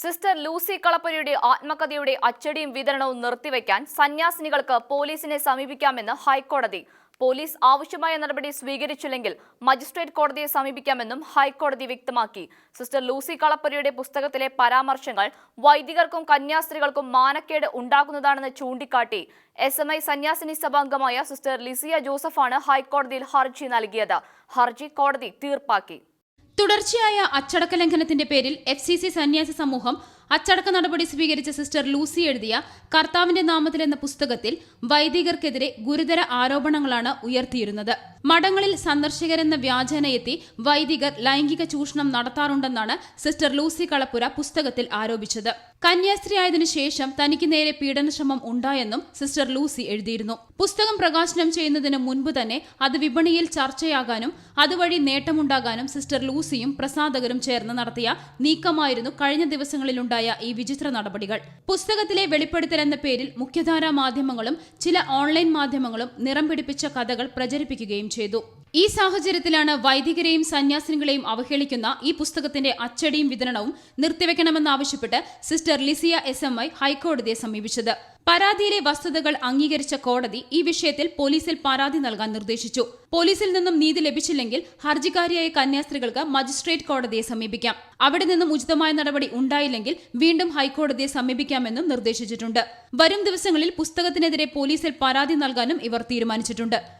Sister Lucy കളപ്പുരയുടെ ആത്മകഥയുടെ അച്ചടിയും വിതരണവും നിർത്തിവെക്കാൻ സന്യാസിനികൾക്ക് പോലീസിനെ സമീപിക്കാമെന്ന് ഹൈക്കോടതി. പോലീസ് ആവശ്യമായ നടപടി സ്വീകരിച്ചില്ലെങ്കിൽ മജിസ്ട്രേറ്റ് കോടതിയെ സമീപിക്കാമെന്നും ഹൈക്കോടതി വ്യക്തമാക്കി. സിസ്റ്റർ ലൂസി കളപ്പുരയുടെ പുസ്തകത്തിലെ പരാമർശങ്ങൾ വൈദികർക്കും കന്യാസ്ത്രീകൾക്കും മാനക്കേട് ഉണ്ടാക്കുന്നതാണെന്ന് ചൂണ്ടിക്കാട്ടി. എസ് എം ഐ സന്യാസിനി സഭാംഗമായ സിസ്റ്റർ ലിസിയ ജോസഫാണ് ഹൈക്കോടതിയിൽ ഹർജി നൽകിയത്. ഹർജി കോടതി തീർപ്പാക്കി. തുടർച്ചയായ അച്ചടക്ക ലംഘനത്തിന്റെ പേരിൽ എഫ് സി സി സന്യാസി സമൂഹം അച്ചടക്ക നടപടി സ്വീകരിച്ച സിസ്റ്റർ ലൂസി എഴുതിയ കർത്താവിന്റെ നാമത്തിൽ എന്ന പുസ്തകത്തിൽ വൈദികർക്കെതിരെ ഗുരുതര ആരോപണങ്ങളാണ് ഉയർത്തിയിരുന്നത്. മഠങ്ങളിൽ സന്ദർശകരെന്ന വ്യാജേന എത്തി വൈദികർ ലൈംഗിക ചൂഷണം നടത്താറുണ്ടെന്നാണ് സിസ്റ്റർ ലൂസി കളപ്പുര പുസ്തകത്തിൽ ആരോപിച്ചത്. കന്യാസ്ത്രീ ആയതിനു ശേഷം തനിക്ക് നേരെ പീഡനശ്രമം ഉണ്ടായെന്നും സിസ്റ്റർ ലൂസി എഴുതിയിരുന്നു. പുസ്തകം പ്രകാശനം ചെയ്യുന്നതിന് മുൻപ് തന്നെ അത് വിപണിയിൽ ചർച്ചയാകാനും അതുവഴി നേട്ടമുണ്ടാകാനും സിസ്റ്റർ ലൂസിയും പ്രസാധകരും ചേർന്ന് നടത്തിയ നീക്കമായിരുന്നു കഴിഞ്ഞ ദിവസങ്ങളിലുണ്ടായ ഈ വിചിത്ര നടപടികൾ. പുസ്തകത്തിലെ വെളിപ്പെടുത്തൽ എന്ന പേരിൽ മുഖ്യധാരാ മാധ്യമങ്ങളും ചില ഓൺലൈൻ മാധ്യമങ്ങളും നിറം പിടിപ്പിച്ച കഥകൾ പ്രചരിപ്പിക്കുകയും ചെയ്തു. ഈ സാഹചര്യത്തിലാണ് വൈദികരെയും സന്യാസിനികളെയും അവഹേളിക്കുന്ന ഈ പുസ്തകത്തിന്റെ അച്ചടിയും വിതരണവും നിർത്തിവെക്കണമെന്നാവശ്യപ്പെട്ട് sister Lissiya S M I ഹൈക്കോടതിയെ സമീപിച്ചത്. പരാതിയിലെ വസ്തുതകൾ അംഗീകരിച്ച കോടതി ഈ വിഷയത്തിൽ പോലീസിൽ പരാതി നൽകാൻ നിർദ്ദേശിച്ചു. പോലീസിൽ നിന്നും നീതി ലഭിച്ചില്ലെങ്കിൽ ഹർജിക്കാരിയായ കന്യാസ്ത്രീകൾക്ക് മജിസ്ട്രേറ്റ് കോടതിയെ സമീപിക്കാം. അവിടെ നിന്നും ഉചിതമായ നടപടി ഉണ്ടായില്ലെങ്കിൽ വീണ്ടും ഹൈക്കോടതിയെ സമീപിക്കാമെന്നും നിർദ്ദേശിച്ചിട്ടുണ്ട്. വരും ദിവസങ്ങളിൽ പുസ്തകത്തിനെതിരെ പോലീസിൽ പരാതി നൽകാനും ഇവർ തീരുമാനിച്ചിട്ടുണ്ട്.